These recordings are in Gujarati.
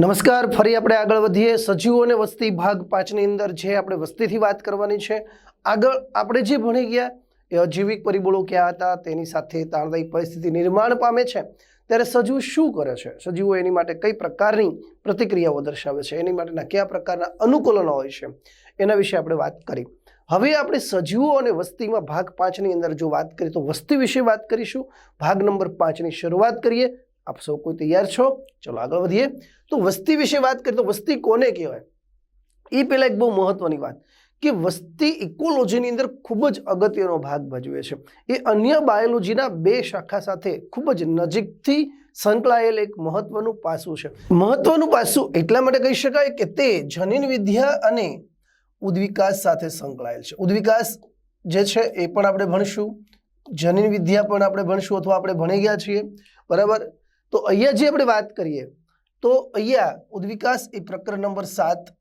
નમસ્કાર, ફરી આપણે આગળ વધીએ. સજીવો અને વસ્તી ભાગ પાંચની અંદર જે આપણે વસ્તીથી વાત કરવાની છે, આગળ આપણે જે ભણી ગયા એ અજીવિક પરિબળો ક્યાં હતા, તેની સાથે તાણદાયી પરિસ્થિતિ નિર્માણ પામે છે. ત્યારે સજીવ શું કરે છે? સજીવો એની માટે કઈ પ્રકારની પ્રતિક્રિયાઓ દર્શાવે છે? એની માટેના કયા પ્રકારના અનુકૂલનો હોય છે? એના વિશે આપણે વાત કરી. હવે આપણે સજીવો અને વસ્તીમાં ભાગ પાંચની અંદર જો વાત કરીએ તો વસ્તી વિશે વાત કરીશું. ભાગ નંબર પાંચની શરૂઆત કરીએ. આપ સૌ કોઈ તૈયાર છો? ચલો આગળ વધીએ. તો વસ્તી વિશે વાત કરીએ તો વસ્તી કોને કહેવાય? એ પહેલાં એક બહુ મહત્વની વાત કે વસ્તી ઇકોલોજીની અંદર ખૂબ જ અગત્યનો ભાગ ભજવે છે. એ અન્ય બાયોલોજીના બે શાખા સાથે ખૂબ જ નજીકથી સંકળાયેલ એક મહત્વનું પાસું છે. મહત્વનું પાસું એટલા માટે કહી શકાય કે તે જનીન વિદ્યા અને ઉદ્વિકાસ સાથે સંકળાયેલ છે. ઉદ્વિકાસ જે છે એ પણ આપણે ભણશું. જનીન વિદ્યા પણ આપણે ભણશું અથવા આપણે ભણી ગયા છીએ. બરાબર? તો અહીંયા જે આપણે વાત કરીએ, તો અહીંયા ઉદ્વિકાસ એ પ્રકરણ નંબર સાત.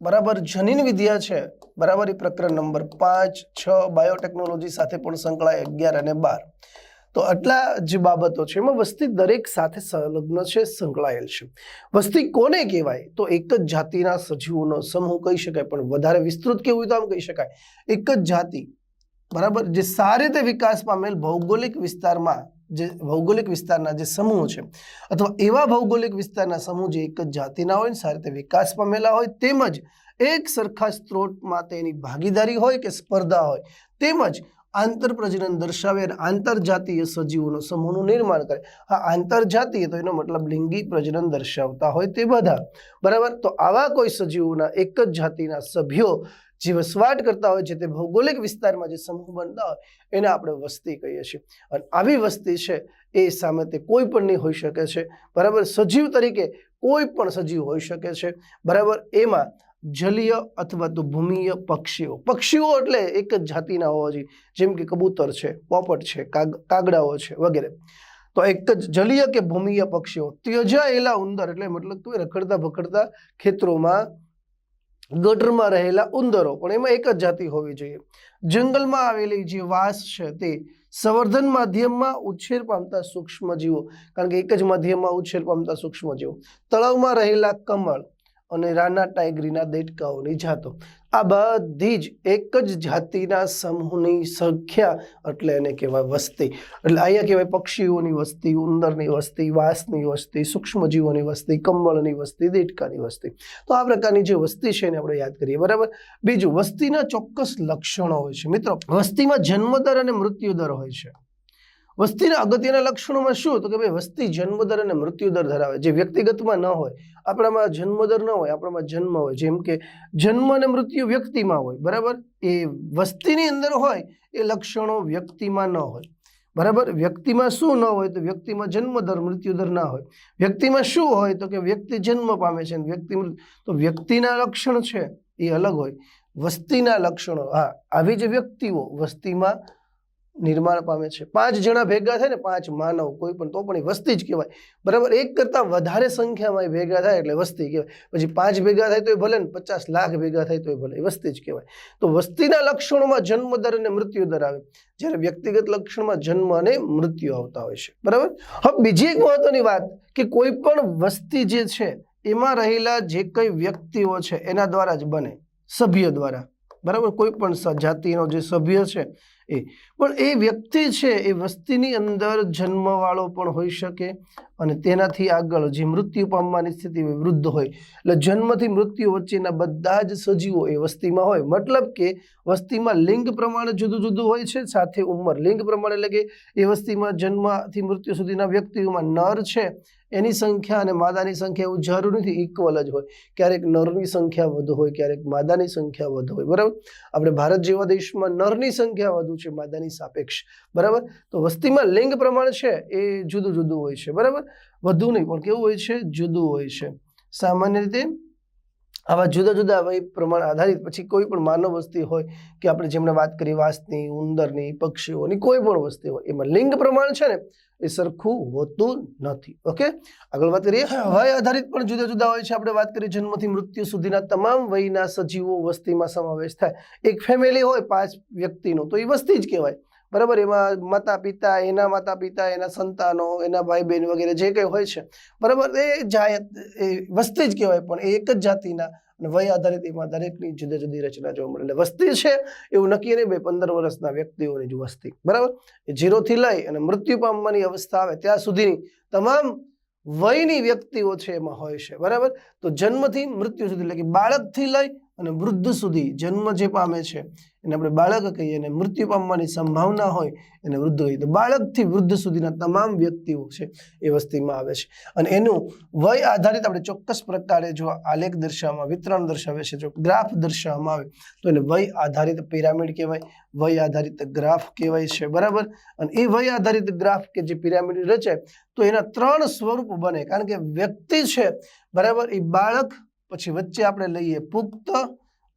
બરાબર, જનીન વિદ્યા છે. બરાબર, એ પ્રકરણ નંબર પાંચ, છ, બાયોટેકનોલોજી સાથે પણ સંકળાય અગિયાર અને બાર. તો આટલા જે બાબતો છે. એમાં વસ્તી દરેક સાથે સંલગ્ન છે, સંકળાયેલ છે. વસ્તી કોને કહેવાય? તો એક જ જાતિના સજીવોનો સમૂહ કહી શકાય, પણ વધારે વિસ્તૃત કેવું હોય તો આમ કહી શકાય. એક જ જાતિ. બરાબર, જે સારી રીતે વિકાસ પામેલ ભૌગોલિક વિસ્તારમાં જે ભૌગોલિક વિસ્તારના જે સમૂહ છે, અથવા એવા ભૌગોલિક વિસ્તારના સમૂહ જે એક જ જાતિના હોય ને, સારી રીતે વિકાસ પામેલા હોય, તેમજ એક સરખા સ્ત્રોતમાં તેની ભાગીદારી હોય કે સ્પર્ધા હોય, તેમજ આંતર પ્રજનન દર્શાવે અને આંતરજાતીય સજીવોનો સમૂહનું નિર્માણ કરે. આ આંતરજાતીય તો એનો મતલબ લિંગી પ્રજનન દર્શાવતા હોય તે બધા. બરાબર? તો આવા કોઈ સજીવોના એક જ જાતિના સભ્યો જે વસવાટ કરતા હોય છે તે ભૌગોલિક વિસ્તારમાં જે સમૂહ બનતા હોય, એને આપણે વસ્તી કહીએ છીએ. અને આવી વસ્તી છે એ સામે તે કોઈ પણ નહીં હોઈ શકે છે. બરાબર? સજીવ તરીકે કોઈ પણ સજીવ હોઈ શકે છે. બરાબર? એમાં જલીય અથવા તો ભૂમિય પક્ષીઓ. પક્ષીઓ એટલે એક જ જાતિના હોવા જોઈએ. જેમ કે કબૂતર છે, પોપટ છે, કાગ, કાગડાઓ છે વગેરે. તો એક જ જલીય કે ભૂમિય પક્ષીઓ. ત્યજાયેલા ઉંદર એટલે મતલબ કે રખડતા ભખડતા ખેતરોમાં ગટરમાં રહેલા ઉંદરો, પણ એમાં એક જ જાતિ હોવી જોઈએ. જંગલમાં આવેલી જે વાસ છે તે સંવર્ધન માધ્યમમાં ઉછેર પામતા સૂક્ષ્મજીવો, કારણ કે એક જ માધ્યમમાં ઉછેર પામતા સૂક્ષ્મજીવો. તળાવમાં રહેલા કમળ અને રાના ટાઈગરીના દેડકાઓની જાતો. આ બધી જ એક જ જાતિના સમૂહની સંખ્યા એટલે એને કહેવાય વસ્તી. એટલે અહીંયા કહેવાય પક્ષીઓની વસ્તી, ઉંદરની વસ્તી, વાસની વસ્તી, સૂક્ષ્મજીવોની વસ્તી, કંબળની વસ્તી દેડકાની વસ્તી. તો આ પ્રકારની જે વસ્તી છે એને આપણે યાદ કરીએ, બરાબર? બીજું, વસ્તીના ચોક્કસ લક્ષણો હોય છે. મિત્રો, વસ્તીમાં જન્મદર અને મૃત્યુદર હોય છે. વસ્તીના અગત્યના લક્ષણોમાં શું તો કે ભાઈ વસ્તી જન્મદર અને મૃત્યુદર ધરાવે. જે વ્યક્તિગતમાં ન હોય, આપણામાં જન્મદર ન હોય, આપણામાં જન્મ હોય. જેમ કે જન્મ અને મૃત્યુ વ્યક્તિમાં હોય, બરાબર? એ વસ્તીની અંદર હોય, એ લક્ષણો વ્યક્તિમાં ન હોય. બરાબર? વ્યક્તિમાં શું ન હોય તો વ્યક્તિમાં જન્મદર, મૃત્યુદર ના હોય. વ્યક્તિમાં શું હોય તો કે વ્યક્તિ જન્મ પામે છે વ્યક્તિ તો વ્યક્તિના લક્ષણ છે એ અલગ હોય. વસ્તીના લક્ષણો, હા, આવી જ વ્યક્તિઓ વસ્તીમાં નિર્માણ પામે છે. પાંચ જણા ભેગા થાય ને, પાંચ માનવ, કોઈ પણ, તો પણ એ વસ્તી જ કહેવાય. બરાબર, એક કરતાં વધારે સંખ્યામાં એ ભેગા થાય એટલે વસ્તી કહેવાય. પછી પાંચ ભેગા થાય તો એ ભલે ને, પચાસ લાખ ભેગા થાય તો એ ભલે, એ વસ્તી જ કહેવાય. તો વસ્તીના લક્ષણોમાં જન્મ દર અને મૃત્યુ દર આવે. જ્યારે વ્યક્તિગત લક્ષણમાં જન્મ અને મૃત્યુ આવતા હોય છે. બરાબર? હવે બીજી એક મહત્વની વાત કે કોઈ પણ વસ્તી જે છે, એમાં રહેલા જે કઈ વ્યક્તિઓ છે, એના દ્વારા જ બને. સભ્ય દ્વારા. બરાબર? કોઈ પણ જાતિનો જે સભ્ય છે એ. પણ એ વ્યક્તિ છે, એ વસ્તીની અંદર જન્મવાળો પણ હોઈ શકે અને તેનાથી આગળ જે મૃત્યુ પામવાની સ્થિતિ વૃદ્ધ હોય. એટલે જન્મથી મૃત્યુ વચ્ચેના બધા જ સજીવો એ વસ્તીમાં હોય. મતલબ કે વસ્તીમાં લિંગ પ્રમાણે જુદું જુદું હોય છે, સાથે ઉંમર લિંગ પ્રમાણે એટલે કે એ વસ્તીમાં જન્મથી મૃત્યુ સુધીના વ્યક્તિઓમાં નર છે, એની સંખ્યા અને માદાની સંખ્યા એવું જરૂર નથી ઇક્વલ જ હોય. ક્યારેક નરની સંખ્યા વધુ હોય, ક્યારેક માદાની સંખ્યા વધુ હોય. બરાબર? આપણે ભારત જેવા દેશમાં નરની સંખ્યા વધુ છે માદાની સાપેક્ષ. બરાબર? તો વસ્તીમાં લિંગ પ્રમાણ છે એ જુદું જુદું હોય છે. બરાબર? વધુ નહીં, પણ કેવું હોય છે? જુદું હોય છે. સામાન્ય રીતે આવા જુદા જુદા વય પ્રમાણ આધારિત પછી કોઈ પણ માનવ વસ્તી હોય કે આપણે જેમણે વાત કરી વાસની ઉંદરની પક્ષીઓની કોઈ પણ વસ્તી હોય એમાં લિંગ પ્રમાણ છે ને એ સરખું હોતું નથી. ઓકે? આગળ વાત કરીએ. વય આધારિત પણ જુદા જુદા હોય છે. આપણે વાત કરીએ જન્મથી મૃત્યુ સુધીના તમામ વયના સજીવો વસ્તીમાં સમાવેશ થાય. એક ફેમિલી હોય પાંચ વ્યક્તિનો તો એ વસ્તી જ કહેવાય. બરાબર? એમાં માતા પિતા એના માતા પિતા એના સંતાનો, એના ભાઈ બહેન વગેરે જે કંઈ હોય છે, બરાબર? એ જાયત, એ વસ્તી જ કહેવાય, પણ એ એક જ જાતિના અને વય આધારિત એમાં દરેકની જુદી જુદી રચના જોવા મળે. એટલે વસ્તી છે એવું નક્કી નહીં બે પંદર વર્ષના વ્યક્તિઓની જ વસ્તી, બરાબર? એ જીરોથી લઈ અને મૃત્યુ પામવાની અવસ્થા આવે ત્યાં સુધીની તમામ વયની વ્યક્તિઓ છે એમાં હોય છે, બરાબર? તો જન્મથી મૃત્યુ સુધી, એટલે કે બાળકથી લઈ અને વૃદ્ધ સુધી જન્મ જે પામે છે, એને આપણે બાળક કહીએ અને મૃત્યુ પામવાની સંભાવના હોય, એને વૃદ્ધ કહીએ તો બાળકથી વૃદ્ધ સુધીના તમામ વ્યક્તિઓ છે એ વસ્તીમાં આવે છે. અને એનું વય આધારિત આપણે ચોક્કસ પ્રકારે જો આલેખ દર્શાવવામાં, વિતરણ દર્શાવે છે, જો ગ્રાફ દર્શાવવામાં આવે, તો એને વય આધારિત પિરામિડ કહેવાય, વય આધારિત ગ્રાફ કહેવાય છે, બરાબર? અને એ વય આધારિત ગ્રાફ કે જે પિરામિડ રચાય, તો એના ત્રણ સ્વરૂપ બને. કારણ કે વ્યક્તિ છે, બરાબર? એ બાળક પછી વચ્ચે આપણે લઈએ પુખ્ત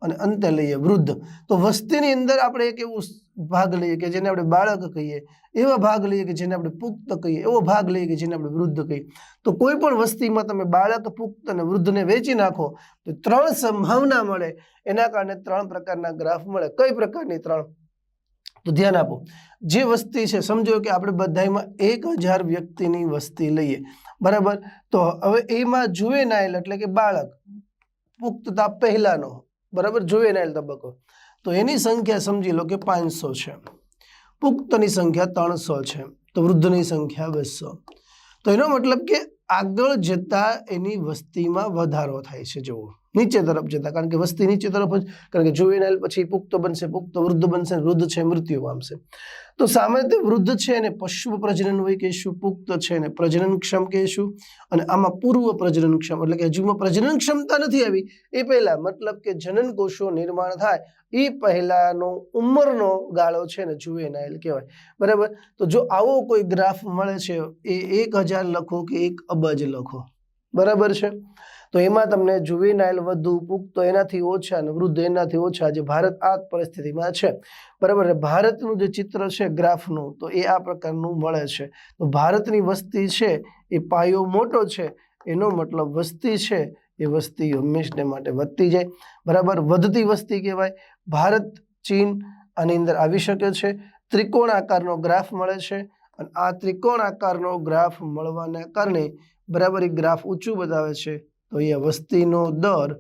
અને અંતે લઈએ વૃદ્ધ. તો વસ્તીની અંદર આપણે એક એવું ભાગ લઈએ કે જેને આપણે બાળક કહીએ, એવા ભાગ લઈએ કે જેને આપણે પુખ્ત કહીએ, એવો ભાગ લઈએ કે જેને આપણે વૃદ્ધ કહીએ. તો કોઈ પણ વસ્તીમાં તમે બાળક, પુખ્ત અને વૃદ્ધને વેચી નાખો, તો ત્રણ સંભાવના મળે. એના કારણે ત્રણ પ્રકારના ગ્રાફ મળે. કઈ પ્રકારની ત્રણ? તો ધ્યાન આપો. જે વસ્તી છે, સમજો કે આપણે બધામાં એક હજાર વ્યક્તિની વસ્તી લઈએ. બરાબર? તો હવે એમાં જુવેનાઇલ એટલે કે બાળક. પુખ્તતા પહેલાંનો, બરાબર? જુવેનાઇલ તબક્કો. તો એની સંખ્યા સમજી લો કે પાંચસો છે. પુખ્તની સંખ્યા ત્રણસો છે. તો વૃદ્ધની સંખ્યા બસો. તો એનો મતલબ કે આગળ જતાં એની વસ્તીમાં વધારો થાય છે, જુઓ. નીચે તરફ જતા. કારણ કે વસ્તી નીચે તરફ જ, કારણ કે જુવેનાઇલ પછી પુખ્ત બનશે, પુખ્ત વૃદ્ધ બનશે વૃદ્ધ છે, મૃત્યુ પામશે. તો સામાન્ય વૃદ્ધ છે એને પશુ પ્રજનન હોય કહીશું, પુખ્ત છે એને પ્રજનનક્ષમ કહીશું, અને આમાં પૂર્વ પ્રજનનક્ષમ એટલે કે હજુમાં પ્રજનન ક્ષમતા નથી આવી. એ પહેલા મતલબ કે જનન કોષો નિર્માણ થાય, એ પહેલાનો ઉંમરનો ગાળો છે ને જુવેનાઇલ કહેવાય. બરાબર? તો જો આવો કોઈ ગ્રાફ મળે છે, એ એક હજાર લખો કે એક અબજ લખો. બરાબર છે? તો એમાં તમને જુવેનાઇલ વધુ પુખ્ત એનાથી ઓછા અને વૃદ્ધ એનાથી ઓછા જે ભારત આ પરિસ્થિતિમાં છે. બરાબર ભારતનું જે ચિત્ર છે ગ્રાફનું, તો એ આ પ્રકારનું મળે છે. તો ભારતની વસ્તી છે એ પાયો મોટો છે, એનો મતલબ વસ્તી છે એ વસ્તી હંમેશને માટે વધતી જાય. બરાબર? વધતી વસ્તી કહેવાય. ભારત, ચીન આની અંદર આવી શકે છે. ત્રિકોણ આકારનો ગ્રાફ મળે છે અને આ ત્રિકોણ આકારનો ગ્રાફ મળવાના કારણે બરાબર એ ગ્રાફ ઊંચું બતાવે છે. તો અહીંયા વસ્તીનો દર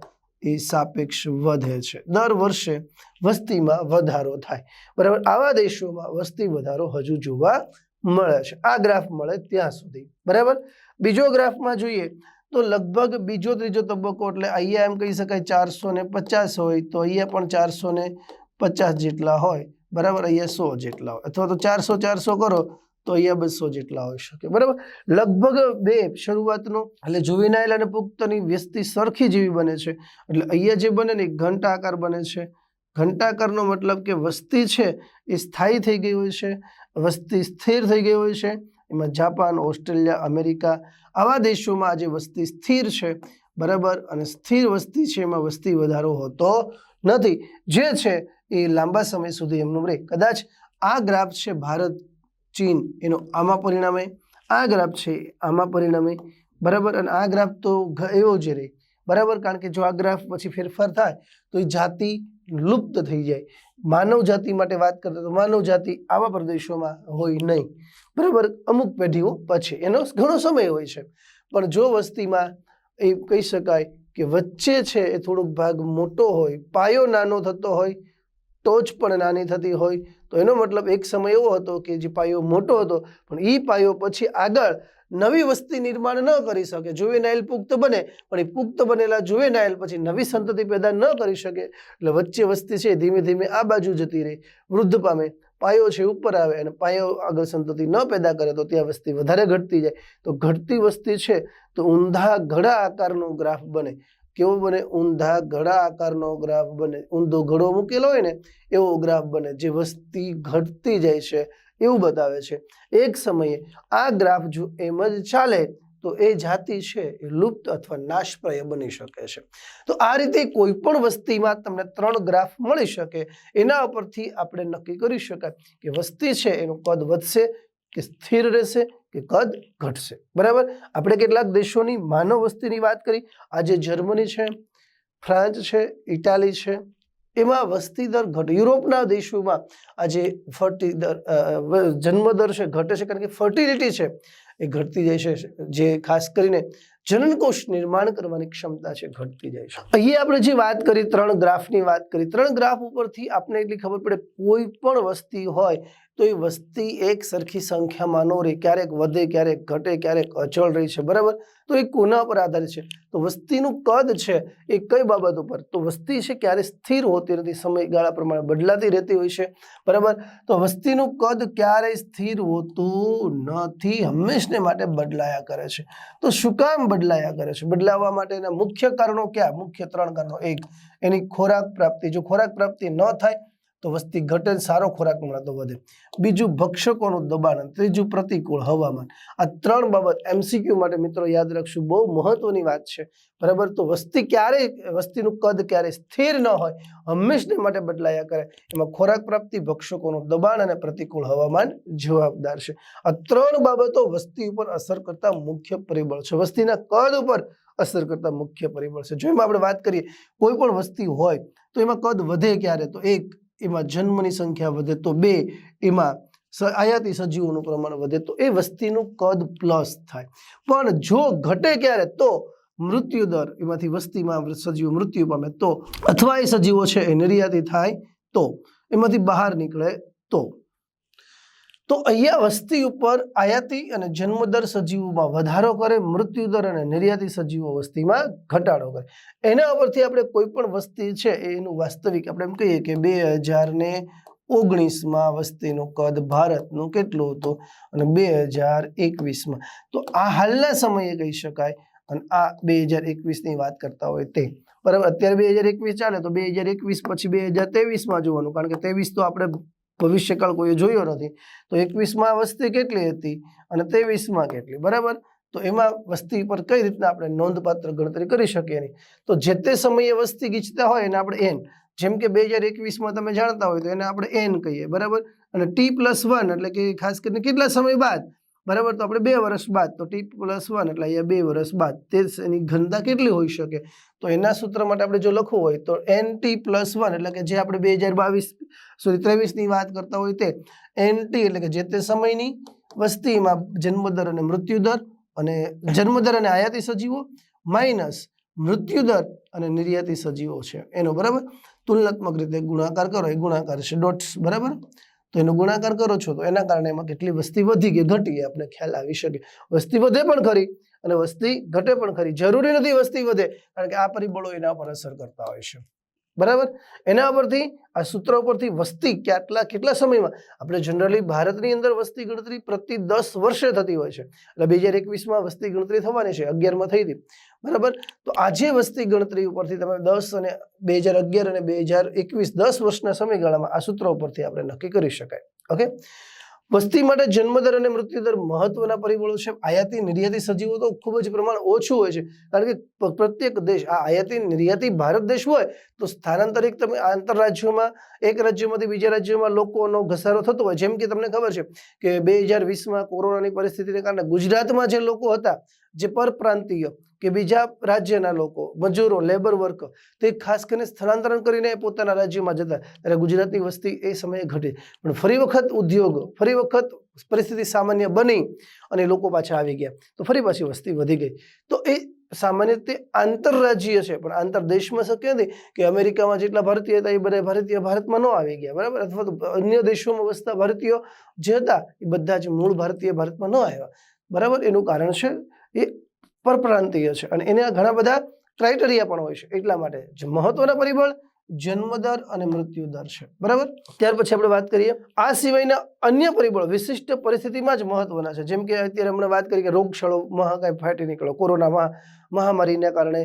એ સાપેક્ષ વધે છે. દર વર્ષે વસ્તીમાં વધારો થાય. બરાબર? આવા દેશોમાં વસ્તી વધારો હજુ જોવા મળે છે. આ ગ્રાફ મળે ત્યાં સુધી. બરાબર? બીજો ગ્રાફમાં જોઈએ તો લગભગ બીજો ત્રીજો તબક્કો એટલે અહીંયા એમ કહી શકાય ચારસો ને પચાસ હોય તો અહીંયા પણ ચારસો ને પચાસ જેટલા હોય. બરાબર? અહીંયા સો જેટલા હોય. અથવા તો ચારસો ચારસો કરો તો અહીંયા બસો જેટલા હોઈ શકે. બરાબર? લગભગ બે શરૂઆતનો, એટલે જુવિનાઇલ અને પુખ્તની વસ્તી સરખી જેવી બને છે. એટલે અહીંયા જે બને ને એ બને છે. ઘંટાકારનો મતલબ કે વસ્તી છે એ સ્થાયી થઈ ગઈ હોય છે, વસ્તી સ્થિર થઈ ગઈ હોય છે. એમાં જાપાન, ઓસ્ટ્રેલિયા, અમેરિકા આવા દેશોમાં આજે વસ્તી સ્થિર છે. બરાબર? અને સ્થિર વસ્તી છે, એમાં વસ્તી વધારો હોતો નથી. જે છે એ લાંબા સમય સુધી એમનું રહે. કદાચ આ ગ્રાફ છે ભારત ચીન, એનો આમાં પરિણામે આ ગ્રાફ છે, આમાં પરિણામે બરાબર અને આ ગ્રાફ તો એવો જ રહે. બરાબર? કારણ કે જો આ ગ્રાફ પછી ફેરફાર થાય, તો એ જાતિ લુપ્ત થઈ જાય. માનવ જાતિ માટે વાત કરતા તો માનવ જાતિ આવા પ્રદેશોમાં હોય નહીં. બરાબર? અમુક પેઢીઓ પછી. એનો ઘણો સમય હોય છે. પણ જો વસ્તીમાં એ કહી શકાય કે વચ્ચે છે, એ થોડોક ભાગ મોટો હોય, પાયો નાનો થતો હોય ટોચ પણ નાની થતી હોય. તો એનો મતલબ એક સમય એવો હતો કે જે પાયો મોટો હતો, પણ એ પાયો પછી આગળ નવી વસ્તી નિર્માણ ન કરી શકે. જુવેનાઇલ પુખ્ત બને, પણ એ પુખ્ત બનેલા જુવેનાઇલ પછી નવી સંતતિ પેદા ન કરી શકે. એટલે વચ્ચે વસ્તી છે, ધીમે ધીમે આ બાજુ જતી રહે. વૃદ્ધ પામે, પાયો છે ઉપર આવે અને પાયો આગળ સંતતિ ન પેદા કરે તો ત્યાં વસ્તી વધારે ઘટતી જાય. તો ઘટતી વસ્તી છે, તો ઊંધા ઘડા આકારનો ગ્રાફ બને. કેવો બને? ઊંધા ઘડા આકારનો ગ્રાફ બને. ઊંધો ઘડો મૂકેલો હોય ને, એવો ગ્રાફ બને જે વસ્તી ઘટતી જાય છે એવું બતાવે છે. એક સમયે આ ગ્રાફ જો એમ જ ચાલે, તો એ જાતિ છે એ લુપ્ત અથવા નાશપ્રાય બની શકે છે. તો આ રીતે કોઈ પણ વસ્તીમાં તમને ત્રણ ગ્રાફ મળી શકે. એના ઉપરથી આપણે નક્કી કરી શકાય કે વસ્તી છે એનું કદ વધશે કે સ્થિર રહેશે કે કદ ઘટશે. બરાબર? આપણે કેટલાક દેશોની માનવ વસ્તીની વાત કરી. આજે જર્મની છે, ફ્રાન્સ છે, ઇટાલી છે. એમાં વસ્તી દર ઘટે. યુરોપના દેશોમાં આજે ફર્ટી દર જન્મદર જન્મ દર છે, ઘટે છે. કારણ કે ફર્ટિલિટી છે એ ઘટતી જાય છે, જે ખાસ કરીને જનનકોષ નિર્માણ કરવાની ક્ષમતા છે, ઘટતી જાય છે. અહીંયા આપણે જે વાત કરી, ત્રણ ગ્રાફની વાત કરી, ત્રણ ગ્રાફ ઉપરથી આપણે એટલી ખબર પડે, કોઈ પણ વસ્તી હોય તો એ વસ્તી એક સરખી સંખ્યામાં ન રહે. ક્યારેક વધે, ક્યારેક ઘટે, ક્યારેક અચળ રહી છે, બરાબર? તો એ કોના પર આધારિત છે? તો વસ્તીનું કદ છે એ કઈ બાબત ઉપર? તો વસ્તી છે ક્યારે સ્થિર હોતી નથી, સમયગાળા પ્રમાણે બદલાતી રહેતી હોય છે, બરાબર? તો વસ્તીનું કદ ક્યારેય સ્થિર હોતું નથી, હંમેશને માટે બદલાયા કરે છે. તો શું કામ બદલાયા કરે છે. બદલાવા માટેના મુખ્ય કારણો ક્યાં? મુખ્ય ત્રણ કારણો. એક, એની ખોરાક પ્રાપ્તિ. જો ખોરાક પ્રાપ્તિ ન થાય તો વસ્તી ઘટે સારો ખોરાક મળતો વધે. બીજું ભક્ષકોનું દબાણ ત્રીજું પ્રતિકૂળ હવામાન. આ ત્રણ બાબત એમસીક્યુ માટે મિત્રો યાદ રાખશું. બહુ મહત્વની વાત છે. બરાબર? તો વસ્તી ક્યારેય, વસ્તીનું કદ ક્યારેય સ્થિર ન હોય. હંમેશને માટે બદલાયા કરે. એમાં ખોરાક પ્રાપ્તિ, ભક્ષકોનું દબાણ અને પ્રતિકૂળ હવામાન જવાબદાર છે. આ ત્રણ બાબતો વસ્તી ઉપર અસર કરતા મુખ્ય પરિબળ છે. વસ્તીના કદ ઉપર અસર કરતા મુખ્ય પરિબળ છે. જો એમાં આપણે વાત કરીએ, કોઈ પણ વસ્તી હોય, તો એમાં કદ વધે ક્યારે? તો એક એમાં જન્મની સંખ્યા વધે તો બે, એમાં આયાતી સજીવોનું પ્રમાણ વધે તો એ વસ્તીનું કદ પ્લસ થાય. પણ જો ઘટે ક્યારે તો મૃત્યુ દર, એમાંથી વસ્તીમાં સજીવો મૃત્યુ પામે તો, અથવા એ સજીવો છે એ નિર્યાતી થાય તો, એમાંથી બહાર નીકળે તો. તો અહીંયા વસ્તી ઉપર આયાતી અને જન્મદર સજીવોમાં વધારો કરે, મૃત્યુદર અને નિર્યાતી સજીવો વસ્તીમાં ઘટાડો કરે. એના ઉપરથી આપણે કોઈ પણ વસ્તી છે એનું વાસ્તવિક આપણે એમ કહીએ કે બે હજાર ને ઓગણીસમાં વસ્તીનું કદ ભારતનું કેટલું હતું અને બે હજાર એકવીસમાં. તો આ હાલના સમયે કહી શકાય અને આ બે હજાર એકવીસની વાત કરતા હોય તે. બરાબર? અત્યારે બે હજાર એકવીસ ચાલે તો બે હજાર એકવીસ પછી બે હજાર તેવીસમાં જોવાનું કારણ કે તેવીસ તો આપણે ભવિષ્યકાળ કોઈએ જોયો નથી. તો એકવીસમાં વસ્તી કેટલી હતી અને તેવીસમાં કેટલી, બરાબર? તો એમાં વસ્તી પર કઈ રીતના આપણે નોંધપાત્ર ગણતરી કરી શકીએ નહીં તો જે તે સમયે વસ્તી ગીચતા હોય એને આપણે એન જેમ કે બે હજાર એકવીસમાં તમે જાણતા હોય તો એને આપણે એન કહીએ, બરાબર? અને ટી પ્લસ વન એટલે કે ખાસ કરીને કેટલા સમય બાદ? બરાબર? તો આપણે બે વર્ષ બાદ, તો ટી પ્લસ વન એટલે અહીંયા બે વર્ષ બાદ, તે એની ઘનતા કેટલી હોઈ શકે? તો એના સૂત્ર માટે આપણે જો લખવું હોય, તો એન ટી પ્લસ વન એટલે કે જે આપણે બે હજાર બાવીસ, સોરી, ત્રેવીસની વાત કરતા હોય તે, એન ટી એટલે કે જે તે સમયની વસ્તીમાં જન્મદર અને મૃત્યુદર અને જન્મદર અને આયાતી સજીવો માઇનસ મૃત્યુદર અને નિર્યાતી સજીવો છે. એનો બરાબર? તુલનાત્મક રીતે ગુણાકાર કરો, એ ગુણાકાર છે ડોટ્સ, બરાબર? તો એનો ગુણાકાર કરો છો તો એના કારણે એમાં કેટલી વસ્તી વધી કે ઘટી એ આપણે ખ્યાલ આવી શકે. વસ્તી વધે પણ ખરી અને વસ્તી ઘટે પણ ખરી. જરૂરી નથી વસ્તી વધે કારણ કે આ પરિબળો એના પર અસર કરતા હોય છે. બરાબર? એના પરથી આ સૂત્ર પરથી વસ્તી કેટલા કેટલા સમયમાં? આપણે જનરલી ભારતની અંદર વસ્તી ગણતરી પ્રતિ દસ વર્ષે થતી હોય છે. એટલે બે હજાર એકવીસમાં વસ્તી ગણતરી થવાની છે, અગિયારમાં થઈ હતી. બરાબર? તો આજે વસ્તી ગણતરી ઉપરથી તમે દસ અને બે હજાર અગિયાર અને બે હજાર એકવીસ દસ વર્ષના સમયગાળામાં આ સૂત્રો ઉપરથી આપણે નક્કી કરી શકાય. ઓકે? વસ્તી માટે જન્મદર અને મૃત્યુદર મહત્વના પરિબળો છે. આયાતી નિર્યાતી સજીવો તો ખૂબ જ પ્રમાણ ઓછું હોય છે. કારણ કે પ્રત્યેક દેશ, આ આયાતી નિર્યાતી ભારત દેશ હોય તો સ્થાનાંતરિત તમે આંતરરાજ્યોમાં, એક રાજ્યમાંથી બીજા રાજ્યોમાં લોકોનો ઘસારો થતો હોય. જેમ કે તમને ખબર છે કે બે હજાર વીસમાં કોરોનાની પરિસ્થિતિને કારણે ગુજરાતમાં જે લોકો હતા, જે પરપ્રાંતીય કે બીજા રાજ્યના લોકો, મજૂરો લેબર વર્ક તે ખાસ કરીને સ્થળાંતરણ કરીને પોતાના રાજ્યમાં જતા ત્યારે ગુજરાતની વસ્તી એ સમયે ઘટી. પણ ફરી વખત ઉદ્યોગ, ફરી વખત પરિસ્થિતિ સામાન્ય બની અને લોકો પાછા આવી ગયા. તો ફરી પાછી વસ્તી વધી ગઈ. તો એ સામાન્ય રીતે આંતરરાજ્ય છે, પણ આંતરદેશમાં શક્ય નથી કે અમેરિકામાં જેટલા ભારતીય હતા, એ બધા ભારતીય ભારતમાં ન આવી ગયા. બરાબર? અથવા તો અન્ય દેશોમાં વસતા ભારતીયો જે હતા, એ બધા જ મૂળ ભારતીય ભારતમાં ન આવ્યા. બરાબર? એનું કારણ છે, એ પરપ્રાંતીય છે. અને એના ઘણા બધા ક્રાઇટેરિયા પણ હોય છે. એટલા માટે મહત્વના પરિબળ જન્મદર અને મૃત્યુ દર છે. બરાબર? ત્યાર પછી આપણે વાત કરીએ. આ સિવાયના અન્ય પરિબળો વિશિષ્ટ પરિસ્થિતિમાં જ મહત્વના છે. જેમ કે અત્યારે હમણાં વાત કરી કે રોગશાળો મહાકાય ફાટી નીકળો કોરોનામાં મહામારીને કારણે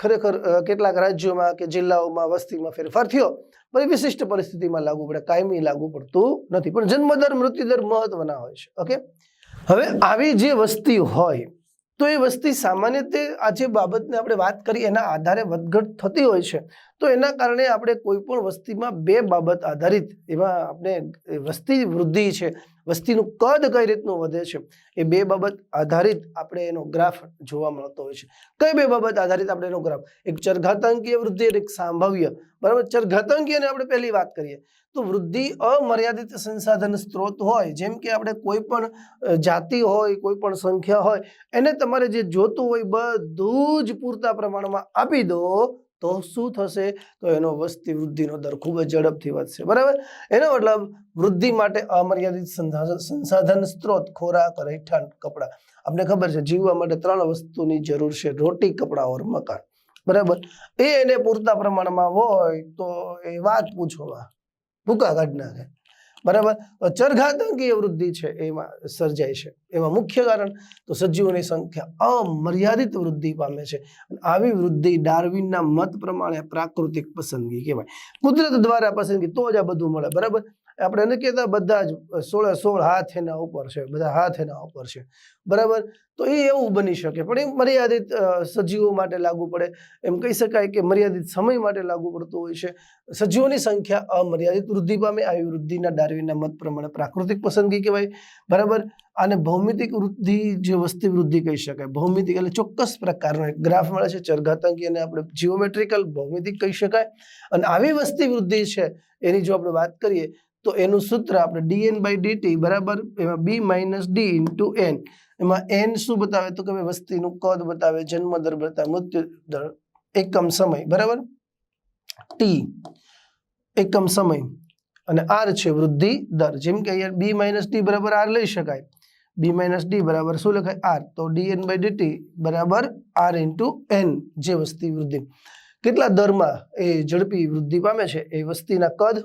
ખરેખર કેટલાક રાજ્યોમાં કે જિલ્લાઓમાં વસ્તીમાં ફેરફાર થયો. પણ વિશિષ્ટ પરિસ્થિતિમાં લાગુ પડે. કાયમી લાગુ પડતું નથી. પણ જન્મદર, મૃત્યુદર મહત્વના હોય છે. ઓકે? હવે આવી જે વસ્તી હોય તો એ વસ્તી સામાન્ય રીતે આ જે બાબતને આપણે વાત કરી એના આધારે વધઘટ થતી હોય છે. તો એના કારણે આપણે કોઈ પણ વસ્તીમાં બે બાબત આધારિત એમાં આપણે વસ્તી વૃદ્ધિ છે વસ્તીનું કદ કઈ રીતનું વધે છે, એ બે બાબત આધારિત આપણે એનો ગ્રાફ જોવા મળતો હોય છે. કઈ બે બાબત આધારિત આપણે એનો ગ્રાફ? એક ચરઘાતાંકીય વૃદ્ધિ અને એક સંભાવ્ય. બરાબર? ચરઘાતાંકીયની આપણે પહેલી વાત કરીએ. તો વૃદ્ધિ અમર્યાદિત સંસાધન સ્ત્રોત હોય, જેમ કે આપણે કોઈ પણ જાતિ હોય, કોઈ પણ સંખ્યા હોય, એને તમારે જે જોતું હોય બધું જ પૂરતા પ્રમાણમાં આપી દો તો શું થશે? તો એનો વસ્તી વૃદ્ધિનો દર ખૂબ જ ઝડપથી વધશે. બરાબર? એનો મતલબ વૃદ્ધિ માટે અમર્યાદિત સંસાધન સ્ત્રોત ખોરાક રહેઠાણ કપડાં. આપણે ખબર છે જીવવા માટે ત્રણ વસ્તુની જરૂર છે રોટી કપડાં ઓર મકાન. બરાબર? એ એને પૂરતા પ્રમાણમાં હોય તો એ વાત પૂછોમાં. ભૂકા કાઢ નાખે બરાબર? તો ચરઘાતાંકીય વૃદ્ધિ છે, એમાં સર્જાય છે. એમાં મુખ્ય કારણ તો સજીવોની સંખ્યા અમર્યાદિત વૃદ્ધિ પામે છે. આવી વૃદ્ધિ ડાર્વિનના મત પ્રમાણે પ્રાકૃતિક પસંદગી કહેવાય. કુદરત દ્વારા પસંદગી તો જ આ બધું મળે, બરાબર? આપણે નથી કહેતા બધા જ સોળે સોળ હાથ એના ઉપર છે, બધા હાથ એના ઉપર છે. બરાબર? તો એ એવું બની શકે. પણ એ મર્યાદિત સજીવો માટે લાગુ પડે. એમ કહી શકાય કે મર્યાદિત સમય માટે લાગુ પડતું હોય છે. સજીવોની સંખ્યા અમર્યાદિત વૃદ્ધિ પામે આવી વૃદ્ધિના ડાર્વિનના મત પ્રમાણે પ્રાકૃતિક પસંદગી કહેવાય. બરાબર? આને ભૌમિતિક વૃદ્ધિ જે વસ્તી વૃદ્ધિ કહી શકાય. ભૌમિતિક એટલે ચોક્કસ પ્રકારનો એક ગ્રાફ મળે છે, ચરઘાતંકી અને આપણે જીઓમેટ્રિકલ ભૌમિતિક કહી શકાય. અને આવી વસ્તી વૃદ્ધિ છે, એની જો આપણે વાત કરીએ તો એનું સૂત્ર આપણે ડીએન બાય ડીટી બરાબર, એમાં B minus D into N એમાં એન શું બતાવે? તો કે ભાઈ વસ્તીનું કદ બતાવે, જન્મ દર બતાવે, મૃત્યુ દર, એકમ સમય, બરાબર? ટી એકમ સમય. અને આર છે વૃદ્ધિ દર. જેમ કે અહીંયા બી માઇનસ ડી બરાબર આર લઈ શકાય. બી માઇનસ ડી બરાબર શું લખાય? આર તો ડીએન બાય ડીટી બરાબર આર ઇન્ટુ એન જે વસ્તી વૃદ્ધિ. કેટલા દરમાં એ ઝડપી વૃદ્ધિ પામે છે? એ વસ્તીના કદ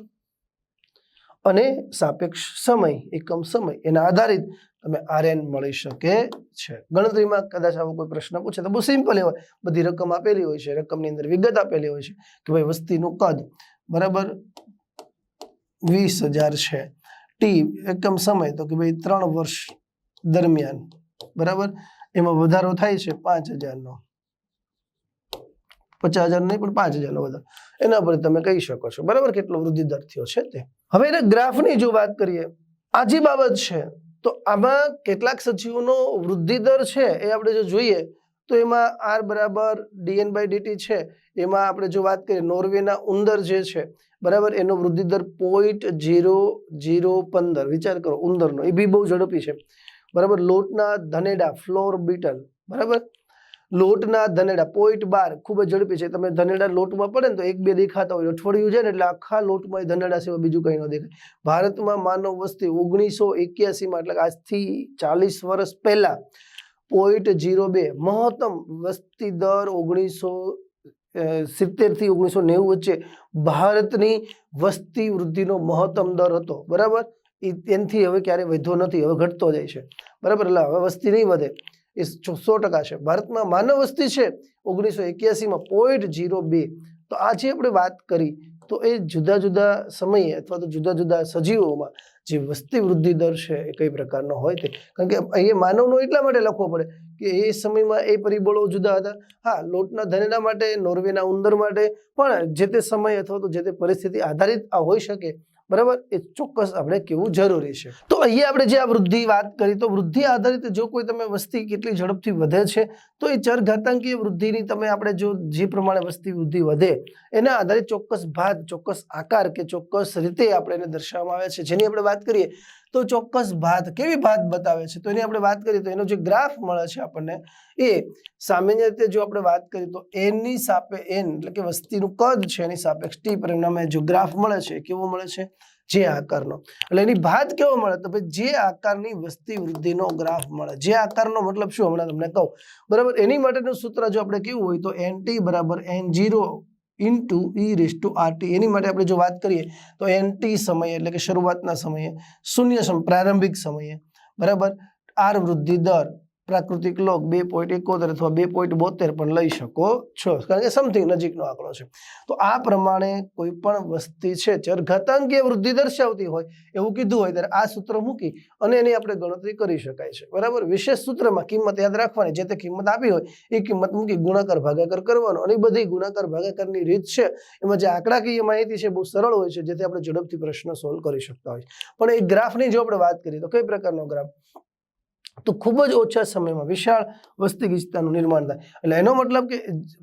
અને સાપેક્ષ સમય, એકમ સમય, એના આધારિત તમે આરએન મળી શકે છે. ગણતરીમાં કદાચ આવો કોઈ પ્રશ્ન પૂછે તો બહુ સિમ્પલ હોય. બધી રકમ આપેલી હોય છે, રકમની અંદર વિગત આપેલી હોય છે કે ભાઈ વસ્તીનું કદ, બરાબર? વીસ હજાર છે. ટી, એકમ સમય, તો કે ભાઈ ત્રણ વર્ષ દરમિયાન, બરાબર? એમાં વધારો થાય છે પાંચ હજારનો. પચાસ હજાર નહીં, પણ પાંચ હજારનો વધારો. એના પર તમે કહી શકો છો. બરાબર? કેટલો વૃદ્ધિ દર થયો છે તે. હવે એને ગ્રાફની જો વાત કરીએ આજી બાબત છે, તો આમાં કેટલાક સજીવોનો વૃદ્ધિ દર છે એ આપણે જો જોઈએ, તો એમાં આર બરાબર ડીએન બાય ડીટી છે. એમાં આપણે જો વાત કરીએ, નોર્વેના ઉંદર જે છે, બરાબર? એનો વૃદ્ધિ દર પોઈન્ટ જીરો જીરો પંદર. વિચાર કરો, ઉંદરનો. એ બી બહુ ઝડપી છે. બરાબર? લોટના ધનેડા ફ્લોર બીટલ બરાબર? લોટના ધનેડા, પોઈન્ટ બાર ખૂબ જ ઝડપી છે. તમે ધનેડા લોટમાં પડે ને તો એક બે દેખાતા હોય, અઠવાડિયું છે ને એટલે આખા લોટમાં એ ધનેડા સિવાય બીજું કંઈ ન દેખાય. ભારતમાં માનવ વસ્તી ઓગણીસો એક્યાસીમાં, એટલે આજથી ચાલીસ વર્ષ પહેલાં, પોઈન્ટ જીરો બે, મહત્તમ વસ્તી દર ઓગણીસો સિત્તેરથી ઓગણીસો નેવું વચ્ચે ભારતની વસ્તી વૃદ્ધિનો મહત્તમ દર હતો. બરાબર? એ તેનથી હવે ક્યારેય વધ્યો નથી, હવે ઘટતો જાય છે. બરાબર? એટલે હવે વસ્તી નહીં વધે. એ સો ટકા છે. ભારતમાં માનવ વસ્તી છે ઓગણીસો એક્યાસીમાં પોઈન્ટ જીરો બે. તો આ જે આપણે વાત કરી, તો એ જુદા જુદા સમયે અથવા તો જુદા જુદા સજીવોમાં જે વસ્તી વૃદ્ધિ દર છે એ કઈ પ્રકારનો હોય તે. કારણ કે અહીંયા માનવનો એટલા માટે લખવો પડે કે એ સમયમાં એ પરિબળો જુદા હતા. હા, લોટના ધનેડા માટે, નોર્વેના ઉંદર માટે પણ જે તે સમય અથવા તો જે તે પરિસ્થિતિ આધારિત આ હોઈ શકે બરાબર? એ ચોક્કસ આપણે કેવું જરૂરી છે. તો અહીંયા આપણે જે આ વૃદ્ધિ વાત કરી, તો વૃદ્ધિ આધારિત જો કોઈ તમે વસ્તી કેટલી ઝડપથી વધે છે, તો એ ચરઘાતાંકીય વૃદ્ધિની તમે આપણે જો જે પ્રમાણે વસ્તી વૃદ્ધિ વધે, એના આધારે ચોક્કસ ભાત ચોક્કસ આકાર કે ચોક્કસ રીતે આપણે એને દર્શાવવામાં આવે છે. જેની આપણે વાત કરીએ, તો ચોક્કસ ભાત કેવી ભાત બતાવે છે? તો એની આપણે વાત કરીએ, તો એનો જે ગ્રાફ મળે છે આપણને એ સામાન્ય રીતે જો આપણે વાત કરીએ તો એનની સાપે એન એટલે કે વસ્તીનું કદ છે એની સાપેક્ષ ટી પરિણામે જો ગ્રાફ મળે છે કેવો મળે છે? જે આકારનો. એટલે એની ભાત કેવો મળે? તો ભાઈ જે આકારની વસ્તી વૃદ્ધિનો ગ્રાફ મળે. જે આકારનો મતલબ શું? હમણાં તમને કહું. બરાબર? એની માટેનું સૂત્ર જો આપણે કેવું હોય તો એન ટી બરાબર N zero into E raise to R T એની માટે આપણે જો વાત કરીએ તો એન ટી સમયે એટલે કે શરૂઆતના સમયે, શૂન્ય સમ, પ્રારંભિક સમયે, બરાબર? આર વૃદ્ધિ દર. પ્રાકૃતિક લોગ બે પોઈન્ટ એકોતેર અથવા બે પોઈન્ટ બોતેર પણ લઈ શકો છો. કારણ કે સમથિંગ નજીકનો આંકડો છે. તો આ પ્રમાણે કોઈ પણ વસ્તી છે ચરઘાતાંકીય વૃદ્ધિ દર્શાવતી હોય, એવું કીધું હોય ત્યારે આ સૂત્ર મૂકી અને એની આપણે ગણતરી કરી શકાય છે. બરાબર? વિશેષ સૂત્રમાં કિંમત યાદ રાખવાની, જે તે કિંમત આપી હોય, એ કિંમત મૂકી ગુણાકાર ભાગાકાર કરવાનો. અને બધી ગુણાકાર ભાગાકારની રીત છે, એમાં જે આંકડાકીય માહિતી છે બહુ સરળ હોય છે, જેથી આપણે ઝડપથી પ્રશ્ન સોલ્વ કરી શકતા હોય. પણ એ ગ્રાફની જો આપણે વાત કરીએ તો કઈ પ્રકારનો ગ્રાફ તો ખૂબ જ ઓછા સમયમાં વિશાળ વસ્તી ગીચતાનું નિર્માણ થાય. એટલે એનો મતલબ કે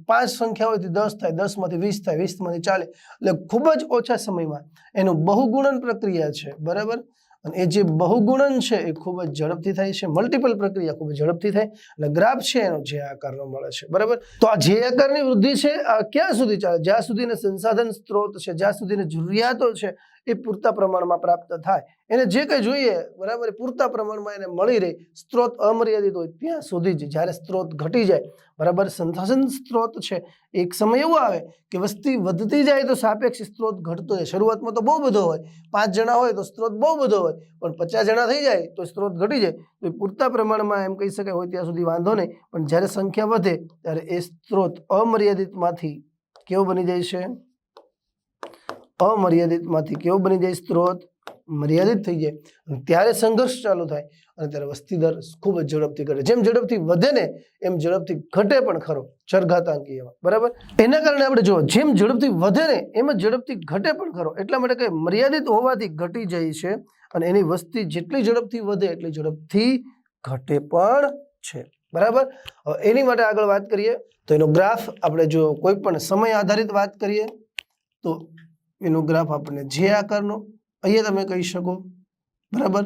પાંચ સંખ્યા હોય દસ થાય, દસમાંથી વીસ થાય, વીસમાંથી ચાલે એટલે ખૂબ જ ઓછા સમયમાં એનું બહુગુણન પ્રક્રિયા છે, બરાબર? અને એ જે બહુગુણન છે એ ખૂબ જ ઝડપથી થાય છે મલ્ટિપલ પ્રક્રિયા ખૂબ જ ઝડપથી થાય એટલે ગ્રાફ છે એનો જે આકારનો મળે છે, બરાબર? તો આ જે આકારની વૃદ્ધિ છે આ ક્યાં સુધી ચાલે? જ્યાં સુધીને સંસાધન સ્ત્રોત છે, જ્યાં સુધીને જરૂરિયાતો છે એ પૂરતા પ્રમાણમાં પ્રાપ્ત થાય એને જે કંઈ જોઈએ, બરાબર પૂરતા પ્રમાણમાં એને મળી રહે. સ્ત્રોત અમર્યાદિત હોય ત્યાં સુધી જ, જ્યારે સ્ત્રોત ઘટી જાય, બરાબર, સંસાધન સ્ત્રોત છે. એક સમય એવો આવે કે વસ્તી વધતી જાય તો સાપેક્ષ સ્ત્રોત ઘટતો જાય. શરૂઆતમાં તો બહુ બધો હોય. પાંચ જણા હોય તો સ્ત્રોત બહુ બધો હોય. પણ પચાસ જણા થઈ જાય તો સ્ત્રોત ઘટી જાય. તો પૂરતા પ્રમાણમાં એમ કહી શકાય, હોય ત્યાં સુધી વાંધો નહીં. પણ જ્યારે સંખ્યા વધે, ત્યારે એ સ્ત્રોત અમર્યાદિતમાંથી કેવો બની જાય છે? અમર્યાદિતમાંથી કેવો બની જાય સ્ત્રોત? મર્યાદિત થઈ જાય અને ત્યારે સંઘર્ષ ચાલુ થાય અને ત્યારે વસ્તી દર ખૂબ જ ઝડપથી ઘટે જેમ ઝડપથી વધે ને એમ ઝડપથી ઘટે પણ ખરો. ચરઘાતાંકીયમાં બરાબર? એના કારણે આપણે જો જેમ ઝડપથી વધે ને એમ ઝડપથી ઘટે પણ ખરો. એટલા માટે કે મર્યાદિત હોવાથી ઘટી જાય છે અને એની વસ્તી જેટલી ઝડપથી વધે એટલી ઝડપથી ઘટે પણ છે. બરાબર? હવે એની માટે આગળ વાત કરીએ તો એનો ગ્રાફ આપણે જો કોઈ પણ સમય આધારિત વાત કરીએ તો એનો ગ્રાફ આપણને જે આકારનો અહીંયા તમે કહી શકો, બરાબર?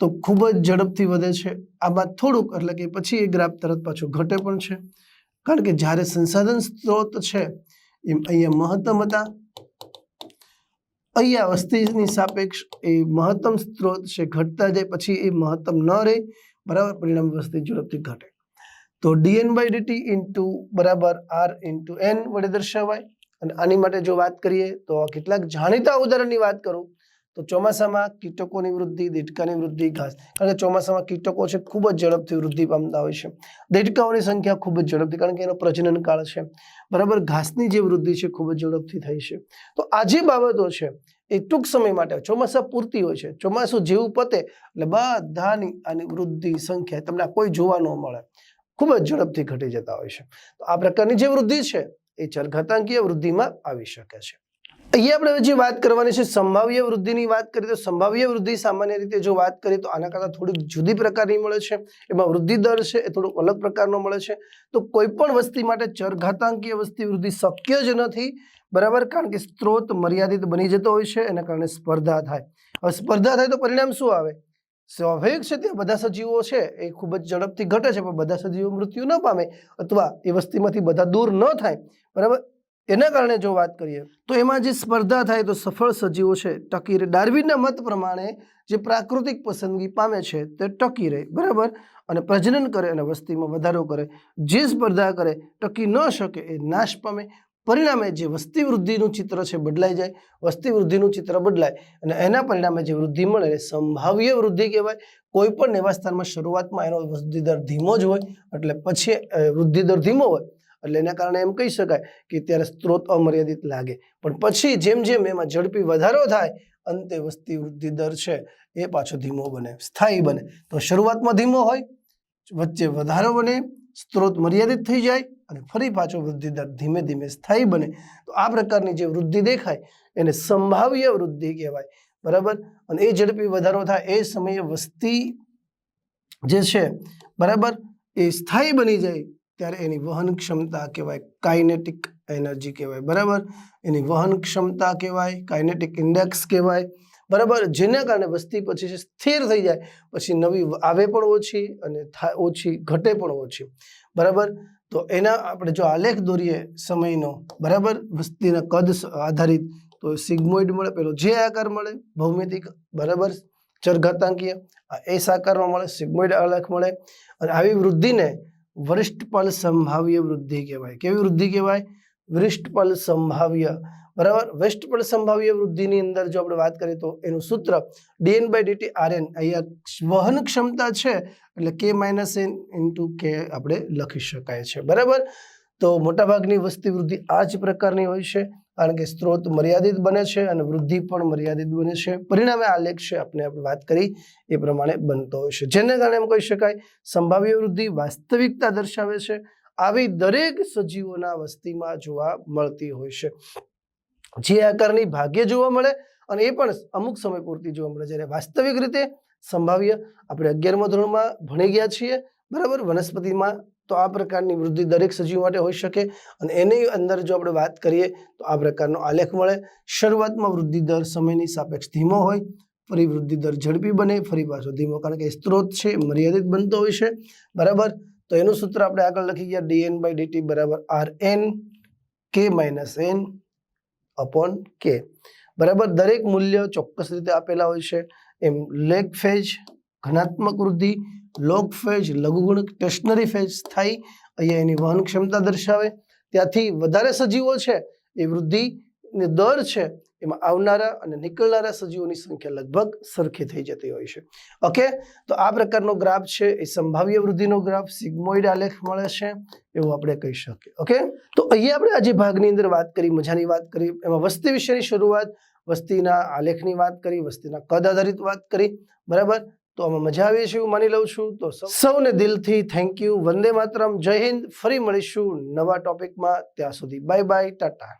તો ખૂબ જ ઝડપથી વધે છે. આમાં થોડુંક, એટલે કે પછી એ ગ્રાફ તરત પાછો ઘટે પણ છે. કારણ કે જ્યારે સંસાધન સ્ત્રોત છે, એમ અહીંયા મહત્તમ હતા. અહીંયા વસ્તીની સાપેક્ષ એ મહત્તમ સ્ત્રોત છે, ઘટતા જાય પછી એ મહત્તમ ન રહે. બરાબર? પરિણામ વસ્તી ઝડપથી ઘટે. તો ડીએન બાય ડીટી ઇન્ટુ બરાબર આર ઇન્ટુ એન વડે દર્શાવાય. અને આની માટે જો વાત કરીએ, તો કેટલાક જાણીતા ઉદાહરણની વાત કરું. તો ચોમાસામાં કીટકોની વૃદ્ધિ, દેડકાની વૃદ્ધિ, ઘાસ, કારણ કે ચોમાસામાં કીટકો છે, ખૂબ જ ઝડપથી વૃદ્ધિ પામતા હોય છે. દેડકાઓની સંખ્યા ખૂબ જ ઝડપથી, કારણ કે એનો પ્રજનન કાળ છે. બરાબર, ઘાસની જે વૃદ્ધિ છે, ખૂબ જ ઝડપથી થઈ છે. તો આ જે બાબતો છે, એ ટૂંક સમય માટે, ચોમાસા પૂરતી હોય છે. ચોમાસું જેવું પતે, એટલે બધાની આની વૃદ્ધિ સંખ્યા તમને કોઈ જોવા ન મળે. ખૂબ જ ઝડપથી ઘટી જતા હોય છે. તો આ પ્રકારની જે વૃદ્ધિ છે, એ ચરઘાતાંકીય વૃદ્ધિમાં આવી શકે છે. અહીંયા આપણે જે વાત કરવાની છે, સંભાવ્ય વૃદ્ધિની વાત કરીએ તો સંભાવ્ય વૃદ્ધિ સામાન્ય રીતે જો વાત કરીએ તો આના કરતાં થોડીક જુદી પ્રકારની મળે છે. એમાં વૃદ્ધિ દર છે એ થોડો અલગ પ્રકારનો મળે છે. તો કોઈ પણ વસ્તી માટે ચરઘાતાંકીય વસ્તી વૃદ્ધિ શક્ય જ નથી, બરાબર? કારણ કે સ્ત્રોત મર્યાદિત બની જતો હોય છે, એના કારણે સ્પર્ધા થાય. હવે સ્પર્ધા થાય તો પરિણામ શું આવે? સ્વાભાવિક છે ત્યાં બધા સજીવો છે, એ ખૂબ જ ઝડપથી ઘટે છે, પણ બધા સજીવો મૃત્યુ ન પામે અથવા એ વસ્તીમાંથી બધા દૂર ન થાય, બરાબર? એના કારણે જો વાત કરીએ, તો એમાં જે સ્પર્ધા થાય તો સફળ સજીવો છે ટકી રહે ડાર્વિનના મત પ્રમાણે જે પ્રાકૃતિક પસંદગી પામે છે, તે ટકી રહે, બરાબર? અને પ્રજનન કરે અને વસ્તીમાં વધારો કરે. જે સ્પર્ધા કરે, ટકી ન શકે, એ નાશ પામે. પરિણામે જે વસ્તી વૃદ્ધિનું ચિત્ર છે, બદલાઈ જાય. વસ્તી વૃદ્ધિનું ચિત્ર બદલાય. અને એના પરિણામે જે વૃદ્ધિ મળે એ સંભાવ્ય વૃદ્ધિ કહેવાય. કોઈ પણ નિવાસસ્થાનમાં શરૂઆતમાં એનો વૃદ્ધિદર ધીમો જ હોય, એટલે પછી વૃદ્ધિદર વૃદ્ધિ દર ધીમો હોય એટલે એના કારણે એમ કહી શકાય કે ત્યારે સ્ત્રોત અમર્યાદિત લાગે. પણ પછી જેમ જેમ એમાં ઝડપી વધારો થાય, અંતે વસ્તી વૃદ્ધિ દર છે એ પાછો ધીમો બને, સ્થાયી બને. તો શરૂઆતમાં ધીમો હોય, વચ્ચે વધારો બને, સ્ત્રોત મર્યાદિત થઈ જાય અને ફરી પાછો વૃદ્ધિ દર ધીમે ધીમે સ્થાયી બને. તો આ પ્રકારની જે વૃદ્ધિ દેખાય એને સંભાવ્ય વૃદ્ધિ કહેવાય. બરાબર? અને એ ઝડપી વધારો થાય એ સમયે વસ્તી જે છે, બરાબર, એ સ્થાયી બની જાય. ત્યારે એની વહન ક્ષમતા કહેવાય કાઇનેટિક એનર્જી કહેવાય, બરાબર? એની વહન ક્ષમતા કહેવાય, કાઇનેટિક ઇન્ડેક્સ કહેવાય, બરાબર? જેના કારણે વસ્તી પછી સ્થિર થઈ જાય, પછી નવી આવે પણ ઓછી અને ઓછી ઘટે પણ ઓછી, બરાબર? તો એના આપણે જો આલેખ દોરીએ સમયનો, બરાબર? વસ્તીના કદ આધારિત, તો સિગ્મોઇડ મળે, પેલો જે આકાર મળે, ભૌમિતિક, બરાબર? ચરઘાતાંકીય, આ એસ આકારમાં મળે, સિગ્મોઇડ આલેખ મળે, અને આવી વૃદ્ધિને વરિષ્ઠ પલ સંભાવ્ય વૃદ્ધિ કહેવાય. કેવી વૃદ્ધિ કહેવાય? વરિષ્ઠ સંભાવ્ય. બરાબર? વેસ્ટ સંભાવ્ય વૃદ્ધિની અંદર જો આપણે વાત કરીએ તો એનું સૂત્ર ડીએન બાય ડીટી આરએન અહીંયા વહન ક્ષમતા છે એટલે કે માઇનસ એન ઇન્ટુ કે આપણે લખી શકાય છે. બરાબર? તો મોટાભાગની વસ્તી વૃદ્ધિ આ જ પ્રકારની હોય છે. કારણ કે સ્ત્રોત મર્યાદિત બને છે અને વૃદ્ધિ પણ મર્યાદિત બને છે. પરિણામે આલેખ છે, આપણે આપણે વાત કરી, એ પ્રમાણે બનતો હોય છે. જેને કારણે એમ કહી શકાય, સંભાવ્ય વૃદ્ધિ વાસ્તવિકતા દર્શાવે છે. આવી દરેક સજીવોના વસ્તીમાં જોવા મળતી હોય છે. જે આકારની ભાગ્ય જોવા મળે અને એ પણ અમુક સમય પૂરતી જોવા મળે, જ્યારે વાસ્તવિક રીતે સંભાવ્ય આપણે અગિયારમા ધોરણમાં ભણી ગયા છીએ, બરાબર? વનસ્પતિમાં તો આ પ્રકારની વૃદ્ધિ દરેક સજીવ માટે હોઈ શકે અને એની અંદર જો આપણે વાત કરીએ તો આ પ્રકારનો આલેખ મળે. શરૂઆતમાં વૃદ્ધિ દર સમયની સાપેક્ષ ધીમો હોય, ફરી વૃદ્ધિ દર ઝડપી બને, ફરી પાછો ધીમો કારણ કે સ્ત્રોત છે, મર્યાદિત બનતો હોય છે. બરાબર? તો એનું સૂત્ર આપણે આગળ લખી ગયા ડીએન બાય ડીટી બરાબર R N K minus N upon K બરાબર? દરેક મૂલ્ય ચોક્કસ રીતે આપેલા હોય છે. એમ લેગ ફેજ ઘનાત્મક વૃદ્ધિ લોગ ફેજ, લઘુગુણક ટેશનરી ફેજ સ્થાયી અહીંયા એની વહન ક્ષમતા દર્શાવે. ત્યાંથી વધારે સજીવો છે એ વૃદ્ધિ દર છે, એમાં આવનારા અને નીકળનારા સજીવોની સંખ્યા લગભગ સરખી થઈ જતી હોય છે. ઓકે તો આ પ્રકારનો ગ્રાફ છે, એ સંભાવ્ય વૃદ્ધિનો ગ્રાફ સિગ્મોઇડ આલેખ મળે છે, એવું આપણે કહી શકીએ. ઓકે તો અહીંયા આપણે આજે ભાગની અંદર વાત કરી, મજાની વાત કરી. એમાં વસ્તી વિશેની શરૂઆત, વસ્તીના આલેખની વાત કરી, વસ્તીના કદ આધારિત વાત કરી. બરાબર? તો આમાં મજા આવી છે માની લઉં છું. તો સૌને દિલથી થેન્ક યુ વંદે માતરમ. જય હિન્દ. ફરી મળીશું નવા ટોપિકમાં. ત્યાં સુધી બાય બાય ટાટા.